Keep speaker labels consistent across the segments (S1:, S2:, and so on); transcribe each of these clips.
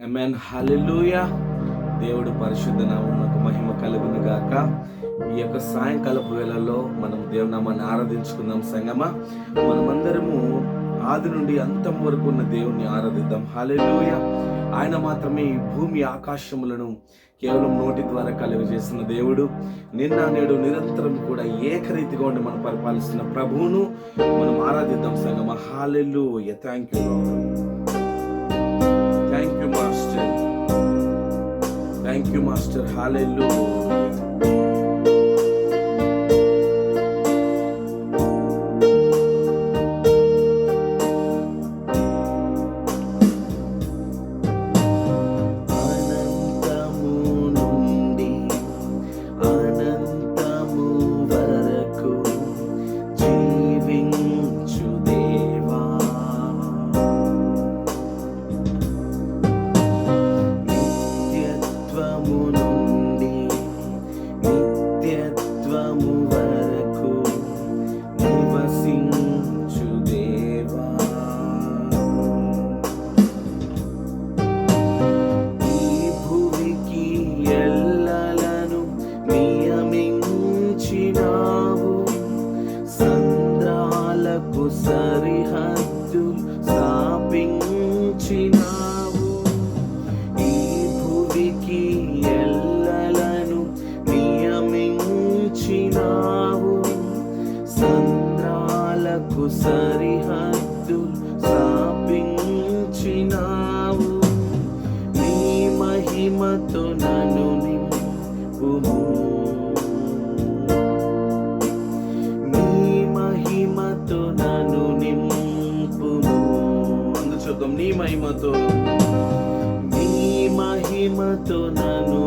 S1: Amen హల్లెలూయా దేవుడు పరిశుద్ధ నామకు మహిమ కలుగును గాక. ఈ యొక్క సాయంకాలపు వేళల్లో మనం దేవునామాన్ని ఆరాధించుకుందాం సంగమా. మనమందరము ఆది నుండి అంతం వరకు ఉన్న దేవుణ్ణి ఆరాధిద్దాం. హల్లెలూయా ఆయన మాత్రమే ఈ భూమి ఆకాశములను కేవలం నోటి ద్వారా కలుగజేసిన దేవుడు. నిన్న నేడు నిరంతరం కూడా ఏకరీతిగా ఉండి మనం పరిపాలిస్తున్న ప్రభువును మనం ఆరాధిద్దాం సంగమ. Hallelujah thank you thank you master hallelujah సరిహద్దులు స్థాపించినావు. ఈ భూమికి ఎల్లలను నియమించినావు. సంద్రాలకు సరిహద్దు స్థాపించినావు. నీ మహిమతో నన్ను నింపుము. నీ మహిమతో నన్ను నీ మహిమతో నీ మహిమతో నన్ను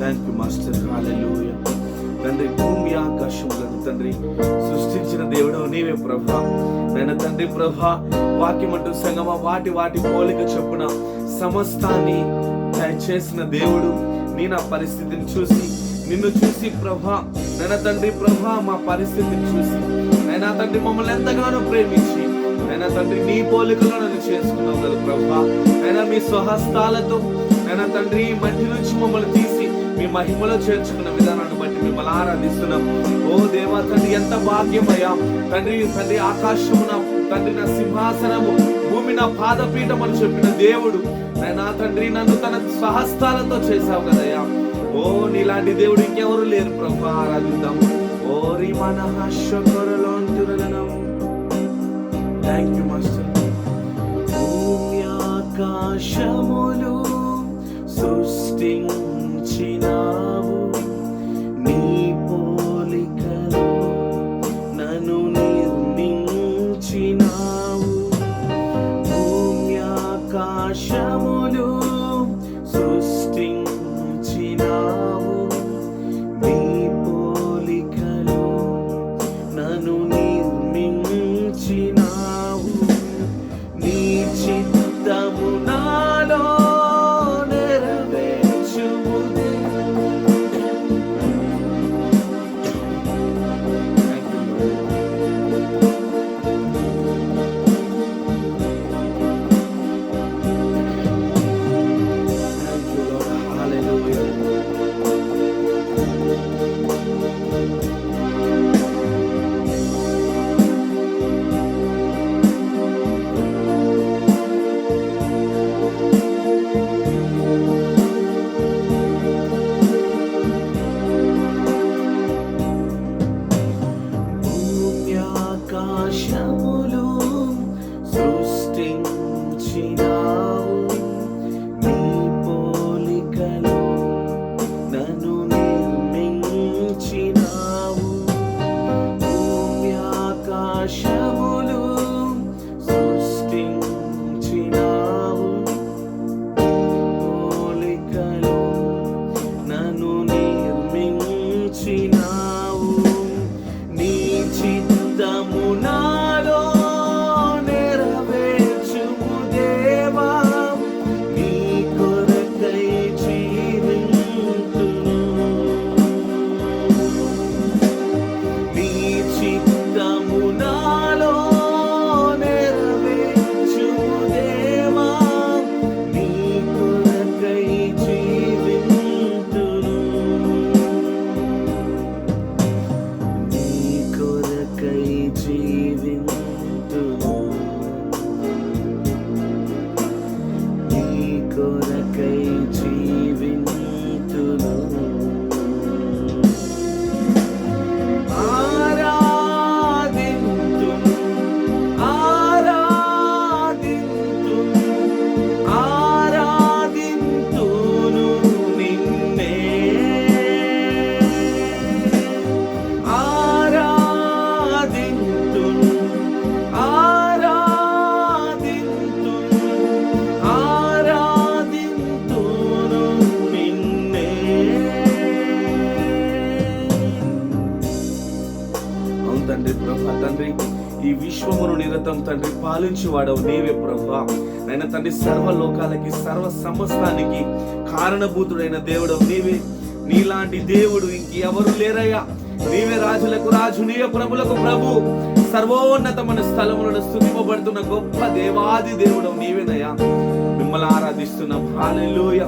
S1: థ్యాంక్ యూ మాస్టర్ హాలూయ తండ్రి భూమి ఆకాశములను తండ్రి సృష్టించిన దేవుడు నీవే ప్రభా. నేను తండ్రి ప్రభా వాక్యం అంటూ సంగమా వాటి వాటి పోలిక చొప్పున సమస్తాన్ని చేసిన దేవుడు నీ నా పరిస్థితిని చూసి నిన్ను చూసి ప్రభా. నైనా తండ్రి ప్రభా మా పరిస్థితిని చూసి నైనా తండ్రి మమ్మల్ని ఎంతగానో ప్రేమించి నైనా తండ్రి నీ పోలికలో నన్ను చేసుకున్నావు కదా ప్రభా. నైనా మీ స్వహస్తాలతో నైనా తండ్రి మట్టి నుంచి మమ్మల్ని తీసి మీ మహిమలో చేర్చుకున్న విధానాన్ని బట్టి మిమ్మల్ని ఆరాధిస్తున్నాం. ఓ దేవా తండ్రి ఎంత భాగ్యమయ్యా. తండ్రి తండ్రి ఆకాశమున తండ్రి నా సింహాసనము భూమి నా పాదపీఠం అని చెప్పిన దేవుడు. నా తండ్రి నన్ను తన సహస్తాలతో చేశావు కదయ్యా. ఓ నీలాంటి దేవుడు ఇంకెవరు లేరు ప్రభు. ఆరాధిద్దాం. ఓరి మన మనహశకరలో థ్యాంక్ యూ మాస్టర్ భూమి ఆకాశములు సృష్టించినావు నీ పోలికలో నన్ను నిర్మించినావు. భూమి ఆకాశములు సృష్టించినావు. నీ పోలికలో నన్ను నిర్మించినావు. నీ చిత్తము పాలించేవాడవు నీవే ప్రభా నాయన తండ్రి సర్వ లోకాలకి సర్వ సమస్తానికి కారణభూతుడైన దేవుడవు నీవే. నీలాంటి దేవుడు ఇంకెవరు లేరయ్యా. నీవే రాజులకు రాజు నీవే ప్రభులకు ప్రభు. సర్వోన్నతమైన స్థలములను స్థుతింపబడుతున్న గొప్ప దేవాది దేవుడు నీవేనయ్యా. మిమ్మల్ని ఆరాధిస్తున్నాం. హాలెలూయ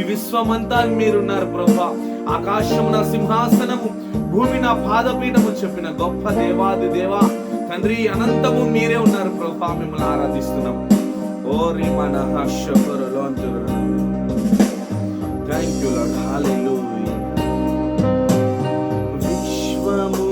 S1: ఈ విశ్వమంతా మీరున్నారు ప్రభా ఆకాశం నా సింహాసనము భూమి నా పాదపీఠము చెప్పిన గొప్ప దేవాది దేవా తండ్రి అనంతము మీరే ఉన్నారు ప్రభా మిమ్మల్ని ఆరాధిస్తున్నాం ఓ రీమన అంటున్నారు థ్యాంక్ యూ లాడ్ హాలెలూయా విశ్వము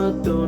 S1: స్థాపించినావు